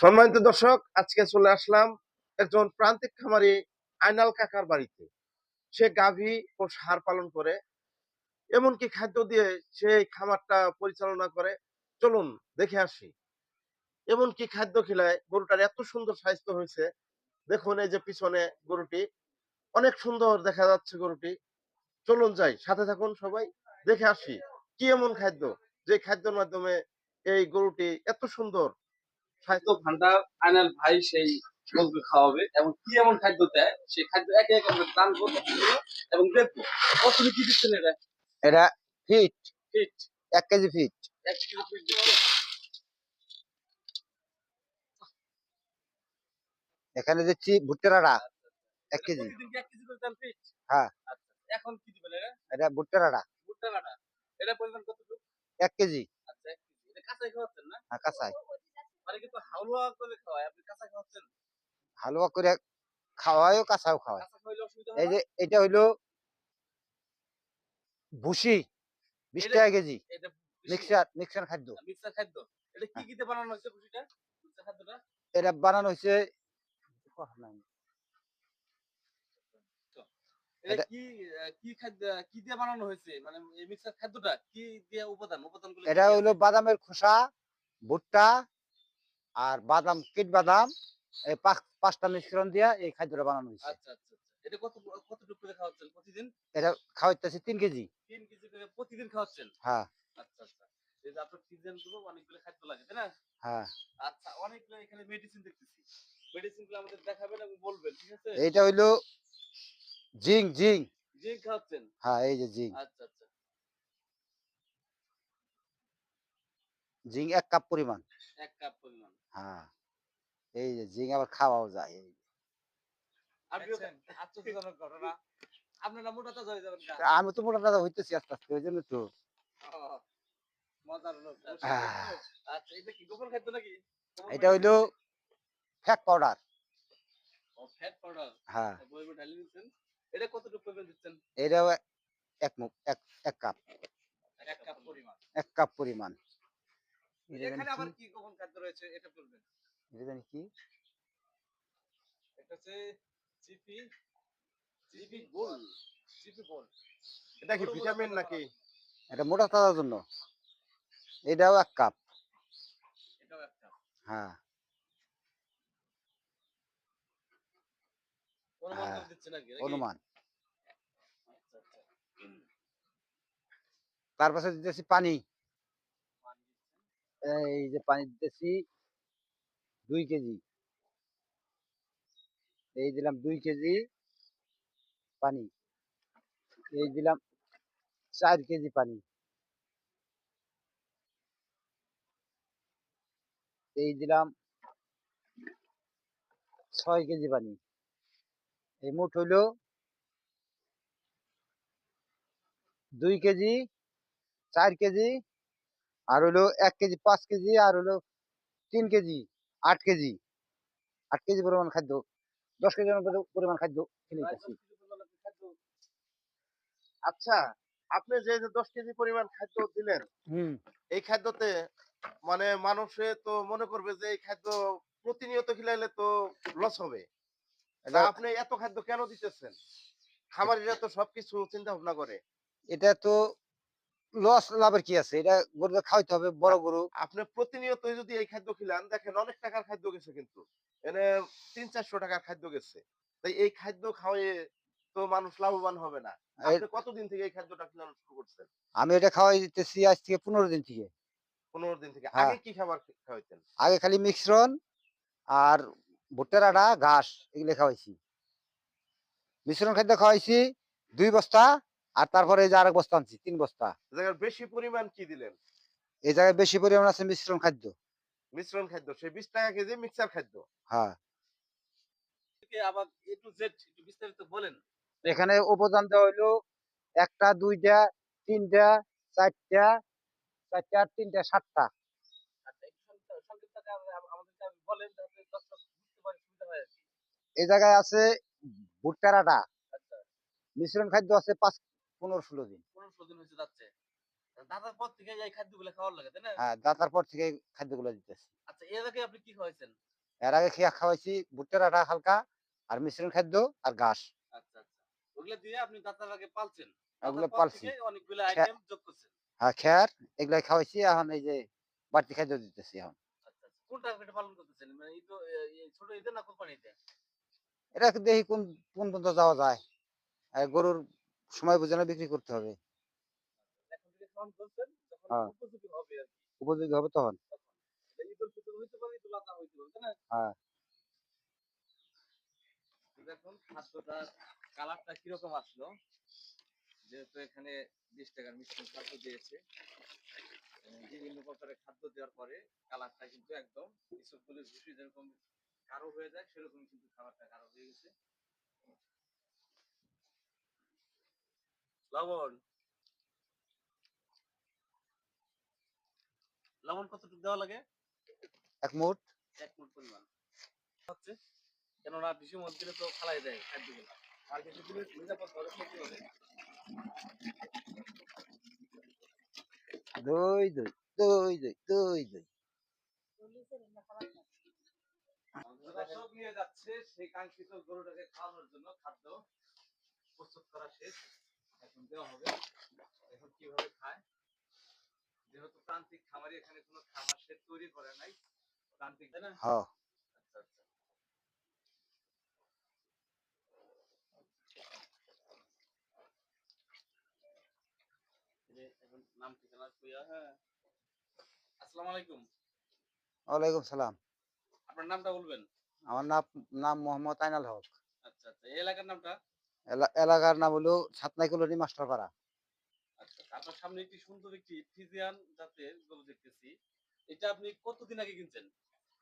সম্মানিত দর্শক, আজকে চলে আসলাম একজন প্রান্তিক খামারি আইনাল কাকার বাড়িতে। সে গাভী ও সার পালন করে, এমনকি খাদ্য দিয়ে সেই খামারটা পরিচালনা করে। চলুন দেখে আসি। এমনকি খাদ্য খেলায় গরুটার এত সুন্দর স্বাস্থ্য হয়েছে। দেখুন এই যে পিছনে গরুটি, অনেক সুন্দর দেখা যাচ্ছে গরুটি। চলুন যাই, সাথে থাকুন সবাই, দেখে আসি কি এমন খাদ্য, যে খাদ্যের মাধ্যমে এই গরুটি এত সুন্দর খাদ্য ভান্ডার আনাল ভাই সেই খাওয়াবে এবং কি এমন খাদ্য দেয় সেই খাদ্য একে একে আমরা দান করব এবং দেখব। কি দিচ্ছেন এটা এটা ফিট। ফিট। এক কেজি ফিট। এক কিলো ফিট এখানে দিচ্ছি ভুট্টার আড়া এক কেজি। কেজি হ্যাঁ। আচ্ছা এখন কি দিবেন এটা এটা ভুট্টার এটা পরিমাণ কতটুকু? এক কেজি। আচ্ছা এক কেজি। এটা কাঁচাই খাওয়াচ্ছেন না? হ্যাঁ, কাঁচাই। হালুয়া করে খাওয়ায় খাওয়াচ্ছেন? হালুয়া করে খাওয়ায়ও কাঁচাও খাওয়ায়। এই যে এটা হইল ভুসি বিশ টাকা কেজি। মিক্সার মিক্সার খাদ্য। মিক্সার খাদ্য? এটা কি কি বানানো হয়েছে খুশিটা মিক্সার খাদ্যটা? এটা বানানো হয়েছে এটা এটা- কি কি খাদ্য কি দিয়ে বানানো হয়েছে? মানে এই মিক্সার খাদ্যটা কি দিয়ে উপাদান? উপাদানগুলো এটা কি হইল বাদামের খোসা ভুট্টা আর বাদাম কিট বাদাম এই পাঁচটা মিশ্রণ দিয়া এই খাদ্যটা বানানো হয়েছে। আচ্ছা আচ্ছা আচ্ছা। এটা কত কতটুকু করে খাওয়াচ্ছেন প্রতিদিন? এটা খাওয়াইতেছে তিন কেজি। তিন কেজি করে প্রতিদিন খাওয়াচ্ছেন? হ্যাঁ। আচ্ছা আচ্ছা। এই যে আপনার সিজনগুলো অনেকগুলো খাদ্য লাগে তাই না? হ্যাঁ। আচ্ছা অনেকগুলো এখানে মেডিসিন দেখতেছি। মেডিসিনগুলো আমাদের দেখাবেন এবং বলবেন ঠিক আছে? এইটা হইল জিং জিং খাওয়াচ্ছেন? হ্যাঁ এই যে জিং আচ্ছা আচ্ছা। জিং এক কাপ পরিমাণ। এক কাপ পরিমাণ। হ্যাঁ এই যে জিং আবার খাওয়াও যায় তাজা আমি তো মোটা দাদা হইতেছি আস্তে আস্তে ওই জন্য তো। আচ্ছা এটা কি গোবর খাদ্য নাকি? এটা হইল ফ্যাট পাউডার হ্যাঁ। এটা কতটুকু পরিমাণ দিচ্ছেন? এটাও এক মুখ এক এক কাপ। এক কাপ পরিমাণ। এক কাপ পরিমাণ। এখানে আবার কি? কি গোপন খাদ্য রয়েছে এটা বলবেন। এটা জানি কি? এটা হচ্ছে GP GP goal GP goal এটা কি ভিটামিন নাকি? এটা মোটা তাজার জন্য। এটাও এক কাপ। এটাও একটা হ্যাঁ। অনুমান হ্যাঁ, করে দিচ্ছেন নাকি নাকি? অনুমান। আচ্ছা আচ্ছা। তার পাশে দিতেছি পানি। এই যে পানি দিতেছি, দুই কেজি। এই দিলাম দুই কেজি পানি। এই দিলাম চার কেজি পানি। এই দিলাম ছয় কেজি পানি। এই মোট হইল দুই কেজি, চার কেজি আর হলো এক কেজি পাঁচ কেজি আর হলো তিন কেজি আট কেজি। আট কেজি পরিমাণ খাদ্য দশ কেজি পরিমাণ খাদ্য খেলে যাচ্ছি আচ্ছা আপনি যে দশ কেজি পরিমাণ খাদ্য দিলেন এই খাদ্যতে মানে মানুষে তো মনে করবে যে এই খাদ্য প্রতিনিয়ত খিলাইলে তো লস হবে। আপনি এত খাদ্য কেন দিতেছেন? খামারিরা তো সবকিছু চিন্তা ভাবনা করে। এটা তো লস লাভের কি আছে? এটা গরুকে খাওয়াইতে হবে বড় গরু। আপনি প্রতিনিয়ত যদি এই খাদ্য খিলান দেখেন অনেক টাকার খাদ্য গেছে কিন্তু। এনে তিন চারশো টাকার খাদ্য গেছে। তাই এই খাদ্য খাওয়াইয়ে তো মানুষ লাভবান হবে না। কতদিন থেকে এই খাদ্যটা খিলানো শুরু করছেন? আমি এটা খাওয়াই দিতেছি আজ থেকে পনেরো দিন থেকে। পনেরো দিন থেকে। হ্যাঁ। আগে কি খাবার খাওয়াইতেন? আগে খালি মিশ্রণ আর ভুট্টার আটা ঘাস এগুলো খাওয়াইছি। মিশ্রণ খাদ্য খাওয়াইছি দুই বস্তা আর তারপরে এই যে আরেক বস্তা আনছি তিন বস্তা। বেশি পরিমাণ কি দিলেন? এই জায়গায় বেশি পরিমাণ আছে মিশ্রণ খাদ্য। মিশ্রণ খাদ্য সেই বিশ টাকা কেজি মিক্সার খাদ্য। হ্যাঁ। আবার এ টু জেড একটু বিস্তারিত বলেন। এখানে উপাদান দেওয়া হইল একটা দুইটা তিনটা চারটা চারটা আর তিনটা সাতটা। আচ্ছা হয় এই জায়গায় আছে ভুট্টার আটা আচ্ছা। মিশ্রণ খাদ্য আছে পাঁচ পনেরো ষোলো দিন। পনেরো দিন হয়েছে যাচ্ছে। দাদার পর থেকে এই খাদ্যগুলো খাওয়ার লাগে তাই না? হ্যাঁ দাতার পর থেকে খাদ্যগুলো দিতেছে। আচ্ছা এর আগে আপনি কি খাওয়াইছেন? এর আগে খেয়া খাওয়াইছি ভুট্টার আটা হালকা আর মিশ্রণ খাদ্য আর ঘাস। আচ্ছা আচ্ছা। ওগুলা দিয়ে আপনি দাতার আগে পালছেন। ওগুলো পালছি। অনেকগুলো আইটেম যোগ করছেন। আর খেয়ার এগুলাই খাওয়াইছি এখন এই যে বাড়তি খাদ্য দিতেছি এখন। কোন টার্গেটে পালন করতেছেন? মানে ছোট ঈদে না এটা দেখি কোন কোন পর্যন্ত যাওয়া যায়। গরুর সময় বুঝে না বিক্রি করতে হবে। যখন হ্যাঁ। উপযোগী হবে আর কি। উপযোগী হবে তখন। হ্যাঁ। দেখুন খাদ্যটার কালারটা কীরকম আসলো? যেহেতু এখানে বিশ টাকার মিশ্রণ খাদ্য দিয়েছে বিভিন্ন প্রকারের খাদ্য দেওয়ার পরে কালারটা কিন্তু একদম ভুসি যেরকম গাঢ় হয়ে যায় সেরকম কিন্তু খাবারটা গাঢ় হয়ে গেছে। লবণ। লবণ কতটুকু দেওয়া লাগে? এক মুঠ। এক মুঠ পরিমাণ। হচ্ছে কেননা বেশি মদ দিলে তো ফালাই দেয় খাদ্যগুলো আর কিছু দিলে নিরাপদ ভাবে খেতে হবে। দই দই দই দই দই দই। দর্শক নিয়ে যাচ্ছে সেই কাঙ্ক্ষিত গরুটাকে খাওয়ানোর জন্য খাদ্য প্রস্তুত করা শেষ। এখন দেওয়া হবে। এখন কীভাবে খায়। যেহেতু প্রান্তিক খামারি এখানে কোনো খামার সে তৈরি করে নাই। প্রান্তিক তাই না? হ্যাঁ। আচ্ছা আচ্ছা। এখন নাম ঠিকানা কইয়া হ্যাঁ। আসসালামু আলাইকুম। ওয়ালাইকুম সালাম। আপনার নামটা বলবেন? আমার নাম নাম মোহাম্মদ আইনাল হক। আচ্ছা আচ্ছা। এই এলাকার নামটা? এলাকার নাম হলো সাতনাই কলোনি মাস্টারপাড়া। আচ্ছা আপনার সামনে একটি সুন্দর একটি ফিজিয়ান জাতের গরু দেখতেছি। এটা আপনি কতদিন আগে কিনছেন?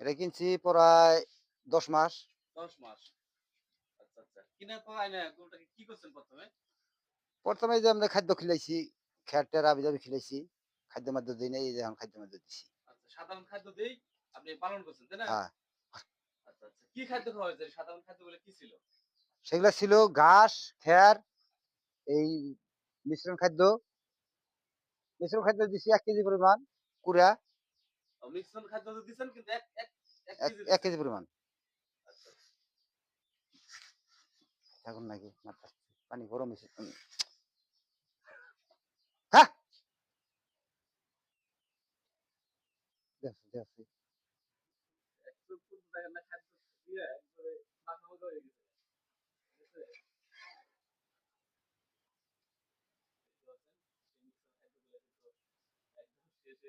এটা কিনছি প্রায় দশ মাস। দশ মাস। আচ্ছা আচ্ছা। গরুটাকে কি করছেন প্রথমে? প্রথমে যে আমরা খাদ্য খিলাইছি খেয়ারটের আবি খিলাইছি খাদ্য মাদ্য দিই এই যে খাদ্য দিছি। আচ্ছা সাধারণ খাদ্য দেই আপনি পালন করছেন তাই না? হ্যাঁ। আচ্ছা আচ্ছা। কি খাদ্য খাওয়া হয়েছে? সাধারণ খাদ্যগুলো কি ছিল? সেগুলা ছিল ঘাস খেয়ার এই মিশ্রণ খাদ্য। মিশ্রণ খাদ্য দিছি এক কেজি পরিমাণ কুড়া। মিশ্রণ খাদ্য কিন্তু এক কেজি পরিমাণ। আচ্ছা এখন নাকি মাথা পানি গরম হয়েছে হ্যাঁ! দেখছি, দেখছি। একটু পর্যন্ত দেখেন না খাদ্য দিয়ে একবারে মাথা মতো হয়ে গেছে ঠিক আছে? দেখতে পাচ্ছেন? সেই মিশ্রণ খাদ্যগুলো কিন্তু একদম শেষ হয়ে